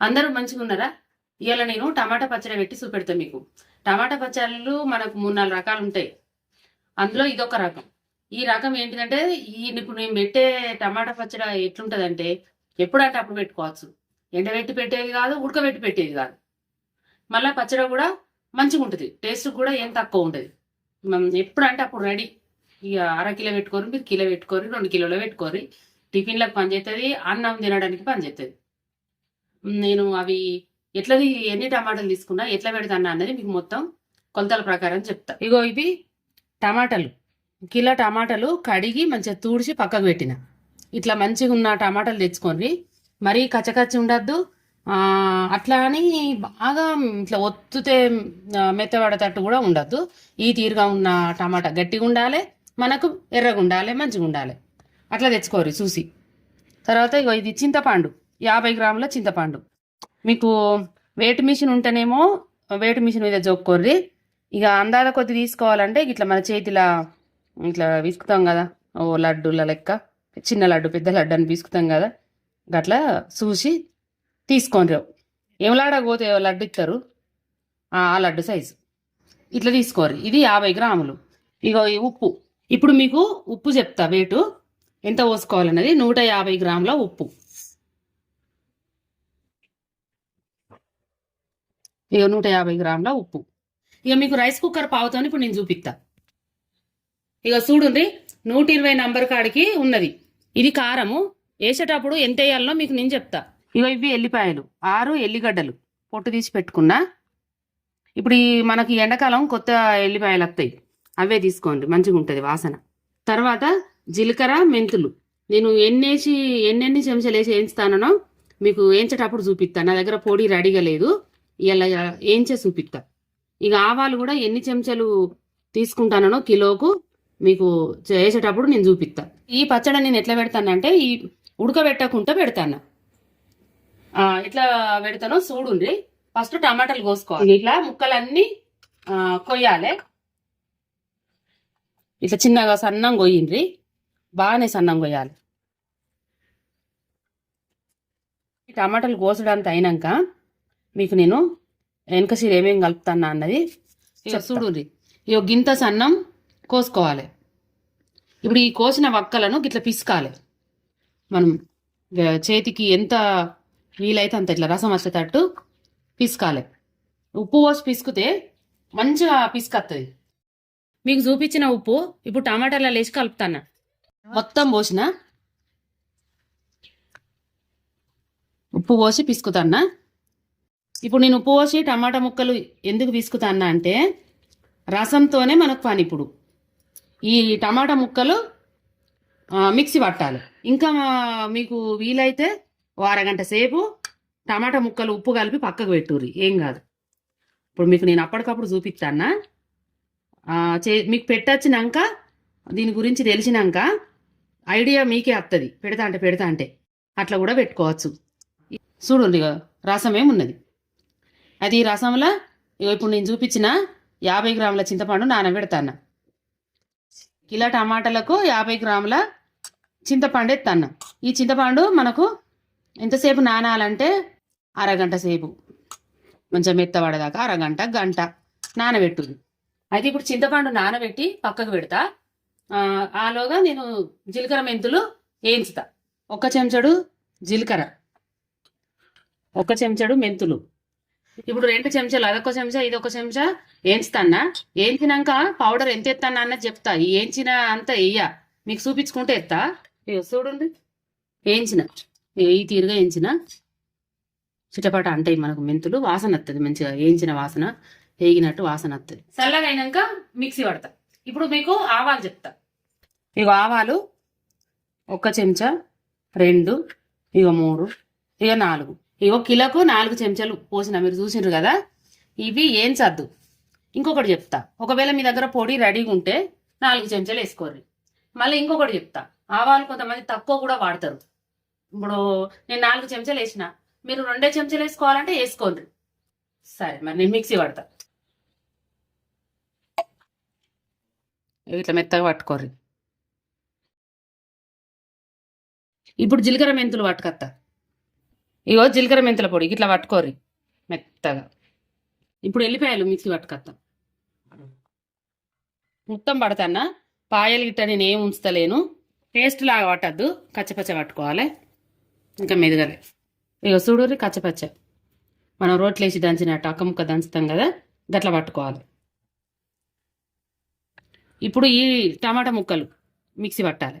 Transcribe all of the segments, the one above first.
అందరూ మంచిగా ఉన్నారా ఇవాళ నేను టమాటా పచ్చడి పెట్టి చూపెడతాను మీకు. టమాటా పచ్చళ్ళు మనకు మూడు నాలుగు రకాలు ఉంటాయి. అందులో ఇదొక రకం. ఈ రకం ఏంటిదంటే ఈ ఇప్పుడు నేను పెట్టే టమాటా పచ్చడి ఎట్లుంటుందంటే ఎప్పుడంటే అప్పుడు పెట్టుకోవచ్చు. ఎండబెట్టి పెట్టేది కాదు ఉడకబెట్టి పెట్టేది కాదు. మళ్ళీ పచ్చడి కూడా మంచిగా ఉంటుంది. టేస్ట్ కూడా ఏం తక్కువ ఉంటుంది ఎప్పుడంటే అప్పుడు రెడీ. ఇక అర కిలో పెట్టుకోరు మీరు కిలో పెట్టుకోరు రెండు కిలోలు పెట్టుకోరు. టిఫిన్లకు పనిచేస్తుంది అన్నం తినడానికి పనిచేస్తుంది నేను అవి ఎట్లది ఎన్ని టమాటాలు తీసుకున్నా ఎట్లా పెడతాను అన్నది మీకు మొత్తం కొలతల ప్రకారం చెప్తా. ఇగో ఇవి టమాటాలు. కిలో టమాటాలు కడిగి మంచిగా తూడిచి పక్కకు పెట్టిన. ఇట్లా మంచిగా ఉన్న టమాటాలు తెచ్చుకొని మరీ కచ్చకచ్చి ఉండద్దు. అట్లా అని బాగా ఇట్లా ఒత్తుతే మెత్తబడేటట్టు కూడా ఉండద్దు. ఈ తీరుగా ఉన్న టమాటా గట్టిగా ఉండాలి మనకు ఎర్రగా ఉండాలి మంచిగా ఉండాలి. అట్లా తెచ్చుకోరు చూసి. తర్వాత ఇగో ఇది చింతపండు. యాభై గ్రాముల చింతపండు. మీకు వెయిట్ మిషన్ ఉంటేనేమో వెయిట్ మిషన్ మీద జోక్కోర్రి ఇక అందాల కొద్ది తీసుకోవాలంటే ఇట్లా మన చేతిలా ఇట్లా విసుకుతాం కదా. ఓ లడ్డూల లెక్క. చిన్న లడ్డు పెద్ద లడ్డు అని విసుకుతాం కదా. గట్లా చూసి తీసుకోండి. ఏమలాడకపోతే లడ్డు ఇస్తారు ఆ లడ్డు సైజు. ఇట్లా తీసుకోరు ఇది యాభై గ్రాములు. ఇగో ఉప్పు. ఇప్పుడు మీకు ఉప్పు చెప్తా. వేటు ఎంత పోసుకోవాలన్నది? నూట యాభై గ్రాముల ఉప్పు. ఇక నూట యాభై గ్రాముల ఉప్పు. ఇక మీకు రైస్ కుక్కర్ పావుతాను ఇప్పుడు నేను చూపిస్తా ఇక చూడుండ్రి నూట ఇరవై నంబర్ కాడికి ఉన్నది. ఇది కారము. వేసేటప్పుడు ఎంత వేయాలనో మీకు నేను చెప్తా. ఇక ఇవి ఎల్లిపాయలు. ఆరు ఎల్లిగడ్డలు. పొట్టు తీసి పెట్టుకున్నా. ఇప్పుడు ఈ మనకి ఎండాకాలం కొత్త ఎల్లిపాయలు వస్తాయి అవే తీసుకోండి. మంచిగా ఉంటుంది వాసన. తర్వాత జీలకర్ర మెంతులు. నేను ఎన్నేసి ఎన్నెన్ని చెంచాలు వేసి వేయించుతానో మీకు వేయించేటప్పుడు చూపిస్తాను నా దగ్గర పొడి రెడీగా లేదు. ఇలా వేయించే చూపిస్తా? ఇక ఆవాలు కూడా ఎన్ని చెంచాలు తీసుకుంటానో కిలోకు మీకు చేసేటప్పుడు నేను చూపిస్తా. ఈ పచ్చడి నేను ఎట్లా పెడతానంటే ఈ ఉడకబెట్టకుండా పెడతాను. ఎట్లా పెడతానో చూడుండ్రి. ఫస్ట్ టమాటాలు కోసుకోవాలి. ఇట్లా ముక్కలన్నీ కొయ్యాలి. ఇట్లా చిన్నగా సన్నం కొయ్యండ్రి. బాగానే సన్నం కొయ్యాలి. టమాటాలు కోసడానికి అయినాక మీకు నేను వెనక సీర ఏమేమి కలుపుతానా అన్నది చూడుండ్రి ఇక గింత సన్నం కోసుకోవాలి. ఇప్పుడు ఈ కోసిన వక్కలను గిట్ల పిసకాలి. మనం చేతికి ఎంత వీలైతే అంత ఇట్లా రసం వచ్చేటట్టు పిసకాలి. ఉప్పు పోసి పిసికితే మంచిగా పిసుకత్తది. మీకు చూపించిన ఉప్పు ఇప్పుడు టమాటాలలో వేసి కలుపుతాను? మొత్తం పోసిన. ఉప్పు పోసి పిసుకుతాన్నా ఇప్పుడు నేను ఉప్పు పోసి టమాటా ముక్కలు ఎందుకు పిసుకుతాన్నా అంటే రసంతోనే మనకు పని ఇప్పుడు. ఈ టమాటా ముక్కలు మిక్సీ పట్టాలి. ఇంకా మీకు వీలైతే ఓ అరగంట సేపు టమాటా ముక్కలు ఉప్పు కలిపి పక్కకు పెట్టుర్రి. ఏం కాదు. ఇప్పుడు మీకు నేను అప్పటికప్పుడు చూపిస్తానా చే మీకు పెట్టొచ్చినాక దీని గురించి తెలిసినాక ఐడియా మీకే వస్తుంది పెడతా అంటే పెడతా అంటే. అట్లా కూడా పెట్టుకోవచ్చు. చూడండి ఇక అది ఈ రసంలో ఇప్పుడు నేను చూపించిన యాభై గ్రాముల చింతపండు నానబెడతాను కిలో టమాటాలకు యాభై గ్రాముల చింతపండు ఎత్తాను ఈ చింతపండు మనకు ఎంతసేపు నానాలంటే అరగంట సేపు. కొంచెం మెత్తబడదాకా అరగంట గంట నానబెట్టుది అయితే ఇప్పుడు చింతపండు నానబెట్టి పక్కకు పెడతా. ఆలోగా నేను జీలకర్ర మెంతులు వేయించుతా. ఒక చెంచడు జీలకర్ర. ఒక చెంచడు మెంతులు. ఇప్పుడు రెండు చెంచాలు అదొక చెంచా ఇదొక చెంచా ఏంచుతానా వేయించినాక పౌడర్ ఎంత ఎత్తానా అన్నది చెప్తా. ఏంచిన వేయించిన అంతా వెయ్య మీకు చూపించుకుంటే ఎత్తా. చూడండి. వేయించిన ఈ తీరుగా వేయించిన చిటపట అంటాయి మనకు మెంతులు వాసన వస్తుంది మంచిగా. వేయించిన వాసన వేగినట్టు వాసన వస్తుంది చల్లగా అయినాక మిక్సీ పడతా. ఇప్పుడు మీకు ఆవాలు చెప్తా. ఇగో ఆవాలు ఒక చెంచా రెండు ఇక మూడు ఇక నాలుగు. ఇగో కిలోకు నాలుగు చెంచాలు పోసిన మీరు చూసిండ్రు కదా? ఇవి ఏం చద్దు ఇంకొకటి చెప్తా. ఒకవేళ మీ దగ్గర పొడి రెడీగా ఉంటే నాలుగు చెంచాలు వేసుకోర్రి. మళ్ళీ ఇంకొకటి చెప్తా. ఆవాలు కొంతమంది తక్కువ కూడా వాడతారు. ఇప్పుడు నేను నాలుగు చెంచాలు వేసిన మీరు రెండే చెంచాలు వేసుకోవాలంటే వేసుకోండి. సరే మరి నేను మిక్సీ పడతా ఇట్లా మెత్తగా పట్టుకోర్రి. ఇప్పుడు జీలకర్ర మెంతులు పట్టుకత్తా. ఇగో జీలకర్ర మెంతుల పొడి ఇట్లా పట్టుకోరి మెత్తగా. ఇప్పుడు వెళ్ళిపోయాలి మిక్సీ పట్టుకొస్తాం మొత్తం పడతానా పాయలు గిట్ట నేను ఏం ఉంచుతలేను. పేస్ట్ లాగా పట్టద్దు కచ్చపచ్చ పట్టుకోవాలి. ఇంకా మెదగలే. ఇక చూడరి కచ్చపచ్చ. మనం రోట్లేసి దంచినట్టు అక్క ముక్క దంచుతాం కదా గట్ల పట్టుకోవాలి. ఇప్పుడు ఈ టమాటా ముక్కలు మిక్సీ పట్టాలి.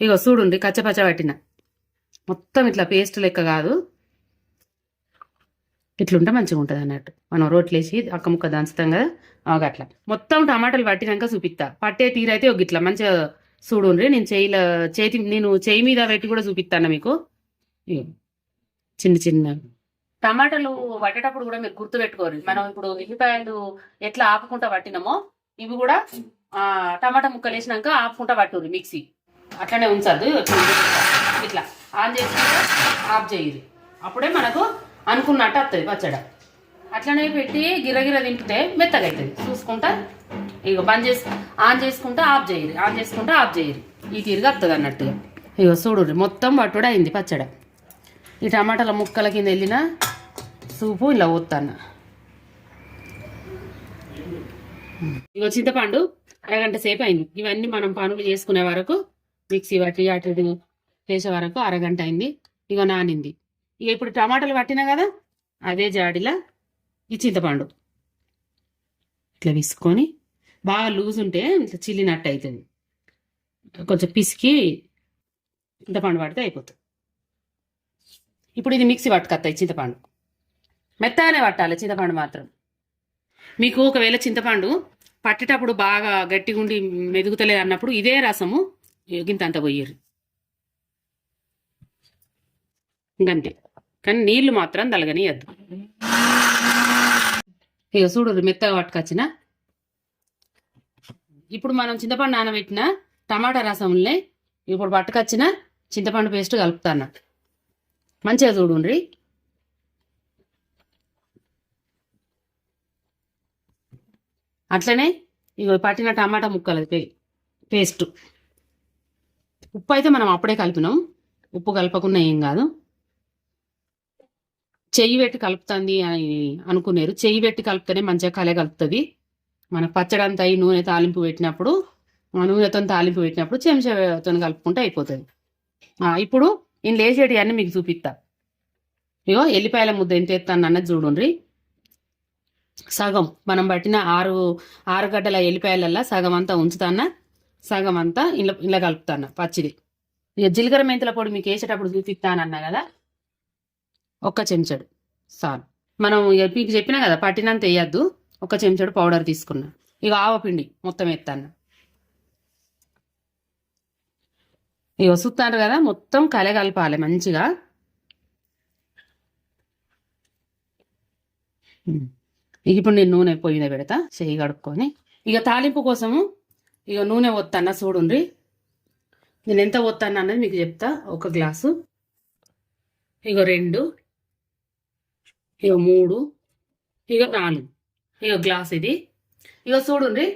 ఇగో చూడుండి కచ్చపచ్చ పట్టిన. మొత్తం ఇట్లా పేస్ట్ లెక్క కాదు. ఇట్లుంటే మంచిగా ఉంటుంది అన్నట్టు. మనం రోట్లేసి అక్క ముక్క దంచుతాం కదా అట్లా. మొత్తం టమాటాలు పట్టినాక చూపిస్తా. పట్టే తీరైతే ఒక ఇట్లా మంచిగా చూడుండ్రి నేను చేయిలో చేతి నేను చేయి మీద పెట్టి కూడా చూపిస్తాను మీకు. ఇగో. చిన్న చిన్న. టమాటాలు పట్టేటప్పుడు కూడా మీరు గుర్తు పెట్టుకోరు మనం ఇప్పుడు ఎల్లిపాయలు ఎట్లా ఆపుకుంటా పట్టినామో ఇవి కూడా టమాటా ముక్కలు వేసినాక ఆపుకుంటా పట్టుర్రి మిక్సీ. అట్లనే ఉంచద్దు ఇట్లా. ఆన్ చేసుకుంటే ఆఫ్ చేయరు అప్పుడే మనకు అనుకున్నట్టు వస్తుంది పచ్చడ. అట్లనే పెట్టి గిరగిర తింపితే మెత్తగా అవుతుంది చూసుకుంటా ఇక బంద్ చేసి ఆన్ చేసుకుంటే ఆఫ్ చేయరు. ఆన్ చేసుకుంటే ఆఫ్ చేయరు. ఈ తీరుగా వస్తుంది అన్నట్టుగా ఇగో చూడు మొత్తం పట్టుడు అయింది పచ్చడ. ఈ టమాటాల ముక్కల కింద వెళ్ళిన సూపు ఇలా పోతాను ఇగో చింతపండు అరగంట సేపు అయింది. ఇవన్నీ మనం పనులు చేసుకునే వరకు మిక్సీ పట్టి అటు చేసే వరకు అరగంట అయింది. ఇక నానింది. ఇక ఇప్పుడు టమాటాలు పట్టినా కదా అదే జాడిలా ఈ చింతపండు. ఇట్లా విసుకొని బాగా లూజ్ ఉంటే ఇట్లా చిల్లినట్టు అవుతుంది కొంచెం పిసికి చింతపండు పడితే అయిపోతుంది. ఇప్పుడు ఇది మిక్సీ పట్టుకొస్తాయి చింతపండు. మెత్తగానే పట్టాలి చింతపండు మాత్రం. మీకు ఒకవేళ చింతపండు పట్టేటప్పుడు బాగా గట్టిగుండి మెదుగుతలేదు అన్నప్పుడు ఇదే రసము గింత అంత పోయ్యరు ఇంకంతే. కానీ నీళ్ళు మాత్రం తలగనియద్దు. ఇక చూడు మెత్తగా పట్టుకొచ్చిన. ఇప్పుడు మనం చింతపండు నానబెట్టిన టమాటా రసంలో ఇప్పుడు పట్టుకొచ్చిన చింతపండు పేస్ట్ కలుపుతాను మంచిగా చూడుండ్రి. అట్లనే ఇగో పట్టిన టమాటా ముక్కలు పే- పేస్ట్. ఉప్పు అయితే మనం అప్పుడే కలిపినాం. ఉప్పు కలపకుండా ఏం కాదు. చెయ్యి పెట్టి కలుపుతుంది అని అనుకున్నారు చెయ్యి పెట్టి కలిపితేనే మంచిగా కలే కలుపుతుంది. మన పచ్చడి అంతా అయి నూనె తాలింపు పెట్టినప్పుడు నూనెతో తాలింపు పెట్టినప్పుడు చెంచాతో కలుపుకుంటే అయిపోతుంది. ఇప్పుడు నేను లేచేటి అన్నీ మీకు చూపిస్తా. ఇగో ఎల్లిపాయల ముద్ద ఎంత ఎత్తాను అన్నది చూడండి. సగం. మనం పట్టిన ఆరు ఆరు గడ్డల ఎల్లిపాయలల్లా సగం అంతా ఉంచుతాన్న సగం అంతా ఇలా ఇలా కలుపుతాను పచ్చిది. ఇక జీలకర్ర మెంతుల పొడి మీకు వేసేటప్పుడు చూపిస్తానన్నా కదా? ఒక్క చెంచాడు సార్ మనం ఇక మీకు చెప్పినా కదా పట్టినంత వేయద్దు. ఒక చెంచాడు పౌడర్ తీసుకున్నా. ఇక ఆవపిండి మొత్తం ఎత్తాను ఇక వస్తున్నారు కదా మొత్తం కలగలపాలి మంచిగా. ఇక ఇప్పుడు నేను నూనె పొయ్యి మీద పెడతా చెయ్యి కడుక్కొని. ఇక తాలింపు కోసము ఇక నూనె వత్తన్నా చూడండి నేను ఎంత వస్తాను అన్నది మీకు చెప్తా. ఒక గ్లాసు. ఇక రెండు. ఇక మూడు. ఇక నాలుగు. ఇక గ్లాస్ ఇది. ఇక చూడండి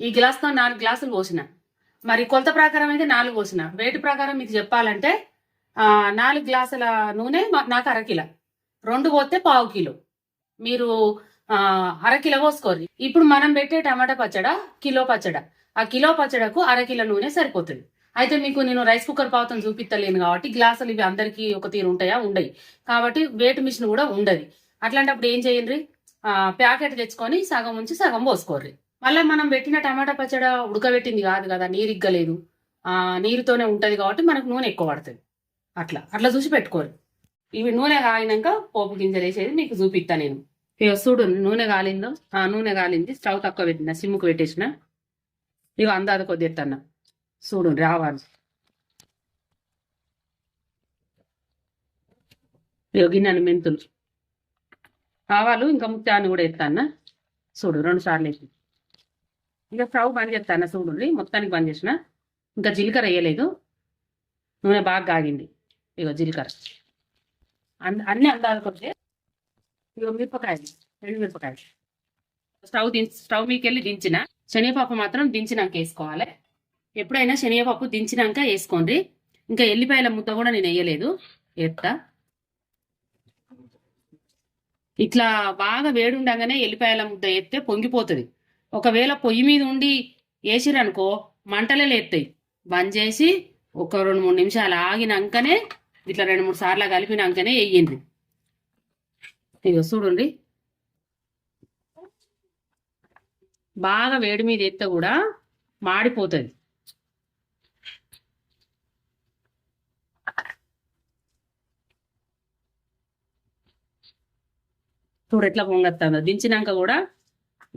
ఈ గ్లాస్తో నాలుగు గ్లాసులు పోసిన. మరి కొలత ప్రకారం అయితే నాలుగు పోసిన. వేటి ప్రకారం మీకు చెప్పాలంటే నాలుగు గ్లాసుల నూనె నాకు అరకిలో రెండు పోతే పావు కిలో. మీరు అరకిలో పోసుకోరు ఇప్పుడు మనం పెట్టే టమాటా పచ్చడ కిలో పచ్చడ. ఆ కిలో పచ్చడకు అరకిలో నూనె సరిపోతుంది. అయితే మీకు నేను రైస్ కుక్కర్ పావుతం చూపిస్తలేను కాబట్టి గ్లాసులు ఇవి అందరికీ ఒక తీరు ఉంటాయా? ఉండయి. కాబట్టి వేట్ మిషన్ కూడా ఉండదు. అట్లాంటప్పుడు ఏం చేయండి ప్యాకెట్ తెచ్చుకొని సగం ఉంచి సగం పోసుకోర్రి. మళ్ళీ మనం పెట్టిన టమాటా పచ్చడ ఉడకబెట్టింది కాదు కదా నీరు ఇగ్గలేదు. ఆ నీరుతోనే ఉంటది కాబట్టి మనకు నూనె ఎక్కువ పడుతుంది. అట్లా. అట్లా చూసి పెట్టుకోరు ఇవి నూనె కాగినాక పోపు గింజలు వేసేది మీకు చూపిస్తా నేను. చూడు నూనె కాలిందో? ఆ నూనె కాలింది స్టవ్ తక్కువ పెట్టిన సిమ్ముకు పెట్టేసిన. ఇక అందాద కొద్ది ఎత్తన్న. చూడు రావాలి. ఇక గిన్నెను మెంతులు. ఆవాలు ఇంకా ముత్యాన్ని కూడా ఎత్తాన్న. చూడు రెండు సార్లు వేసి ఇక స్టవ్ బంద్ చేస్తాను చూడండి మొత్తానికి బంద్ చేసిన. ఇంకా జీలకర్ర వేయలేదు. నూనె బాగా కాగింది. ఇగో జీలకర్ర. అన్- అన్ని అందాలు కొద్ది. ఇగో మిరపకాయలు రెండు మిరపకాయలు. స్టవ్ దించి స్టవ్ మీకెళ్ళి దించిన. శనగపప్పు మాత్రం దించినాక వేసుకోవాలి. ఎప్పుడైనా శనగపప్పు దించినాక వేసుకోండి. ఇంకా ఎల్లిపాయల ముద్ద కూడా నేను వేయలేదు. ఎత్తా. ఇట్లా బాగా వేడి ఉండగానే ఎల్లిపాయల ముద్ద ఎత్తే పొంగిపోతుంది. ఒకవేళ పొయ్యి మీద ఉండి వేసిరనుకో మంటలే లేస్తాయి బంద్ చేసి ఒక రెండు మూడు నిమిషాలు ఆగినాకనే ఇట్లా రెండు మూడు సార్లు కలిపినాకనే వేయండి. ఇక చూడండి. బాగా వేడి మీద ఎత్తే కూడా మాడిపోతుంది. చూడు ఎట్లా పొంగత్తుందో. దించినాక కూడా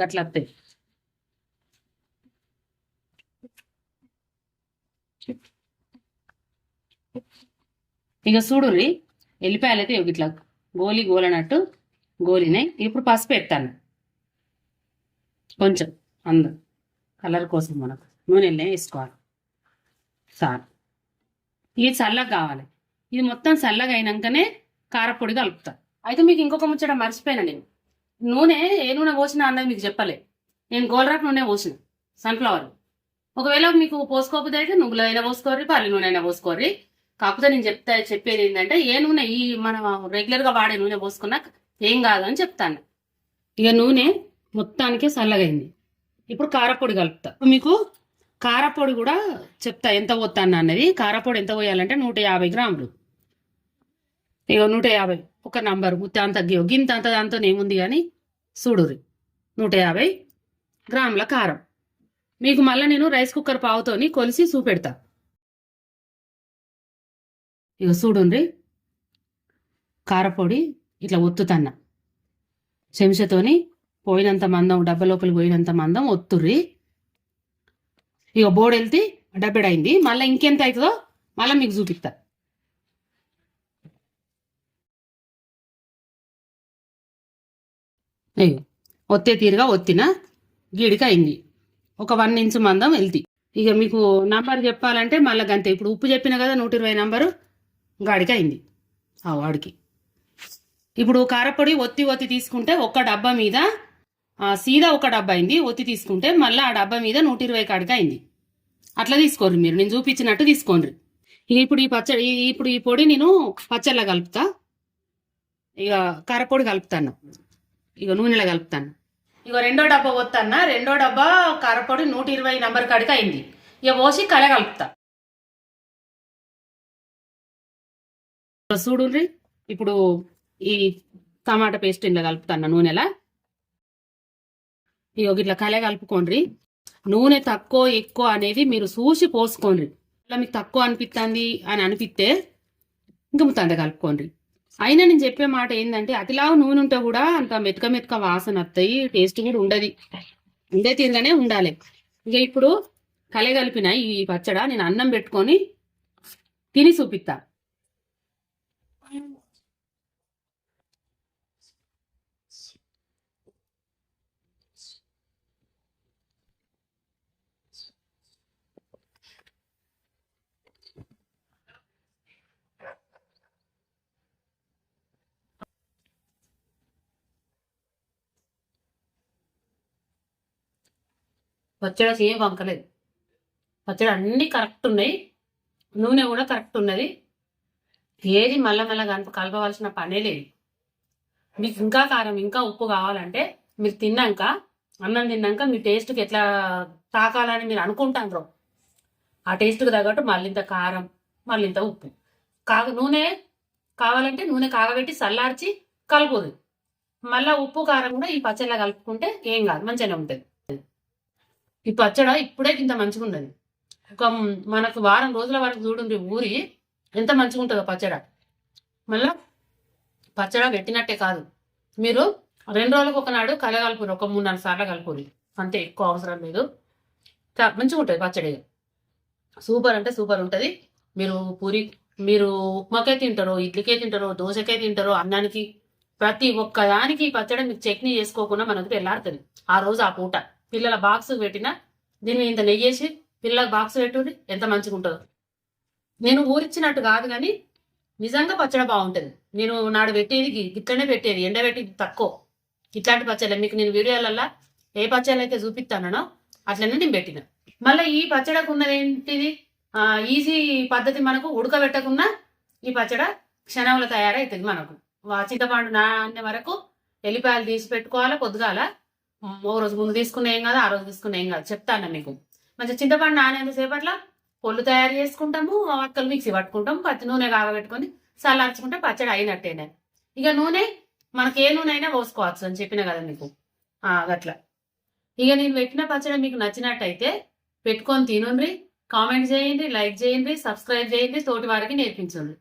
గట్ల వస్తాయి ఇక చూడుర్రి ఎల్లిపాయలు అయితే ఇట్లా గోలి గోలనట్టు గోలినాయి ఇప్పుడు పసుపు ఎత్తాను. కొంచెం అంద. కలర్ కోసం మనకు. నూనెలనే వేసుకోవాలి. సార్. ఇది చల్లగా కావాలి. ఇది మొత్తం చల్లగా అయినాకనే కారపొడి కలుపుతా. అయితే మీకు ఇంకొక ముచ్చట మర్చిపోయినా నేను. నూనె ఏ నూనె పోసినా అన్నది మీకు చెప్పలే. నేను గోల్రాక్ నూనె పోసిన. సన్ఫ్లవర్. ఒకవేళ మీకు పోసుకోకపోతే అయితే నువ్వులు అయినా పోసుకోర్రి పల్లి నూనె అయినా పోసుకోర్రి. కాకపోతే నేను చెప్తా చెప్పేది ఏంటంటే ఏ నూనె ఈ మనం రెగ్యులర్గా వాడే నూనె పోసుకున్నా ఏం కాదు అని చెప్తాను. ఇక నూనె మొత్తానికే చల్లగైంది ఇప్పుడు కారపొడి కలుపుతా. మీకు కారపొడి కూడా చెప్తా ఎంత పోతాను అన్నది. కారపొడి ఎంత పోయాలంటే నూట యాభై గ్రాములు. ఇక నూట యాభై ఒక నంబర్. ముత్త అంత గింత అంత దాంతో ఏముంది కానీ చూడురి నూట యాభై గ్రాముల కారం. మీకు మళ్ళీ నేను రైస్ కుక్కర్ పావుతోని కొలిసి చూపెడతా. ఇక చూడుండ్రి కారపొడి ఇట్లా ఒత్తుతన్న. చెంచతోని పోయినంత మందం డబ్బ లోపలికి పోయినంత మందం ఒత్తుర్రి. ఇక బోర్డు వెళ్తే డబ్బెడైంది. మళ్ళీ ఇంకెంత అవుతుందో మళ్ళీ మీకు చూపిస్తా. అయ్యో ఒత్తే తీరుగా ఒత్తిన గిడిక అయింది ఒక వన్ ఇంచ్ మందం వెళ్తి. ఇక మీకు నంబర్ చెప్పాలంటే మళ్ళీ గంతే. ఇప్పుడు ఉప్పు చెప్పిన కదా నూట ఇరవై నంబరు గాడికి అయింది ఆ వాడికి. ఇప్పుడు కారపొడి ఒత్తి ఒత్తి తీసుకుంటే ఒక్క డబ్బా మీద సీదా ఒక డబ్బా అయింది ఒత్తి తీసుకుంటే మళ్ళీ ఆ డబ్బా మీద నూట ఇరవై కాడికి అయింది. అట్లా తీసుకోండి మీరు నేను చూపించినట్టు తీసుకోండి ఇక ఇప్పుడు ఈ పచ్చడి ఇప్పుడు ఈ పొడి నేను పచ్చళ్ళ కలుపుతా. ఇక కారపొడి కలుపుతాను ఇక నూనెలో కలుపుతాను ఇక రెండో డబ్బా పోతాన్న రెండో డబ్బా కారపొడి నూట ఇరవై నంబర్ కాడికి అయింది. ఇక పోసి కల కలుపుతా. చూడుండ్రి ఇప్పుడు ఈ టమాటా పేస్ట్ ఇంట్లో కలుపుతాను నూనెలా. ఇక ఇట్లా కలే కలుపుకోండి నూనె తక్కువ ఎక్కువ అనేది మీరు చూసి పోసుకోండి ఇట్లా మీకు తక్కువ అనిపిస్తుంది అని అనిపిస్తే ఇంకా ముత్తంత కలుపుకోండి అయినా నేను చెప్పే మాట ఏంటంటే అతిలావు నూనె ఉంటే కూడా అంత మెతక మెతక వాసన వస్తాయి టేస్ట్ కూడా ఉండదు. ఉండే తీరుగానే ఉండాలి. ఇక ఇప్పుడు కలే కలిపిన ఈ పచ్చడ నేను అన్నం పెట్టుకొని తిని చూపిస్తాను పచ్చడి ఏం వంకలేదు. పచ్చడి అన్నీ కరెక్ట్ ఉన్నాయి. నూనె కూడా కరెక్ట్ ఉన్నది. ఏది మళ్ళా మళ్ళా కనుక కలపవలసిన పనే లేదు. మీకు ఇంకా కారం ఇంకా ఉప్పు కావాలంటే మీరు తిన్నాక అన్నం తిన్నాక మీ టేస్ట్కి ఎట్లా తాకాలని మీరు అనుకుంటారు ఆ టేస్ట్కి తగ్గట్టు మళ్ళీంత కారం మళ్ళీంత ఉప్పు. కాగ నూనె కావాలంటే నూనె కాగబెట్టి చల్లార్చి కలుపుదు మళ్ళీ ఉప్పు కారం కూడా ఈ పచ్చళ్ళ కలుపుకుంటే ఏం కాదు మంచిగానే ఉంటుంది. ఈ పచ్చడ ఇప్పుడే ఇంత మంచిగా ఉన్నది. ఒక మనకు వారం రోజుల వరకు చూడండి ఊరి ఎంత మంచిగా ఉంటుందో పచ్చడ. మళ్ళా పచ్చడ పెట్టినట్టే కాదు. మీరు రెండు రోజులకు ఒకనాడు కలగలుపురు ఒక మూడు నాలుగు సార్లు కలుపురి అంతే ఎక్కువ అవసరం లేదు. మంచిగా ఉంటుంది పచ్చడి. సూపర్ అంటే సూపర్ ఉంటుంది. మీరు పూరి మీరు ఉప్మాకే తింటారో ఇడ్లీకే తింటారో దోశకే తింటారో అన్నానికి ప్రతి ఒక్క దానికి ఈ పచ్చడి మీకు చట్నీ చేసుకోకుండా మనకు తెల్లారుతుంది. ఆ రోజు ఆ పూట. పిల్లల బాక్స్ పెట్టినా దీని మీద ఇంత నెయ్యేసి పిల్లలకు బాక్స్ పెట్టుకుని ఎంత మంచిగా ఉంటుందో నేను ఊరిచ్చినట్టు కాదు కానీ నిజంగా పచ్చడి బాగుంటుంది. నేను నాడు పెట్టేది ఇట్లనే పెట్టేది ఎండబెట్టి తక్కువ. ఇట్లాంటి పచ్చళ్ళ మీకు నేను వీడియోలల్లా ఏ పచ్చళ్ళు అయితే చూపిస్తానో అట్లనే నేను పెట్టిన. మళ్ళీ ఈ పచ్చడకు ఉన్నది ఏంటిది ఈజీ పద్ధతి మనకు ఉడకబెట్టకున్నా ఈ పచ్చడ క్షణంలో తయారవుతుంది మనకు. చింతపండు నానే వరకు ఎల్లిపాయలు తీసి పెట్టుకోవాలా పొద్దుగాల ఓ రోజు ముందు తీసుకున్న ఏం కాదు ఆ రోజు తీసుకున్న ఏం కాదు. చెప్తాను మీకు. మంచిగా చింతపండు నానేంత పొల్లు తయారు చేసుకుంటాము అక్కలు మిక్సీ పట్టుకుంటాం పచ్చి నూనె కాగబెట్టుకొని చల్లార్చుకుంటే పచ్చడి అయినట్టేనే. ఇక నూనె మనకి ఏ నూనె అయినా పోసుకోవచ్చు అని చెప్పిన కదా మీకు. అట్లా ఇక నేను పెట్టిన పచ్చడి మీకు నచ్చినట్టయితే పెట్టుకొని తినుండ్రి కామెంట్ చేయండి లైక్ చేయండి సబ్స్క్రైబ్ చేయండి తోటి వారికి నేర్పించండి.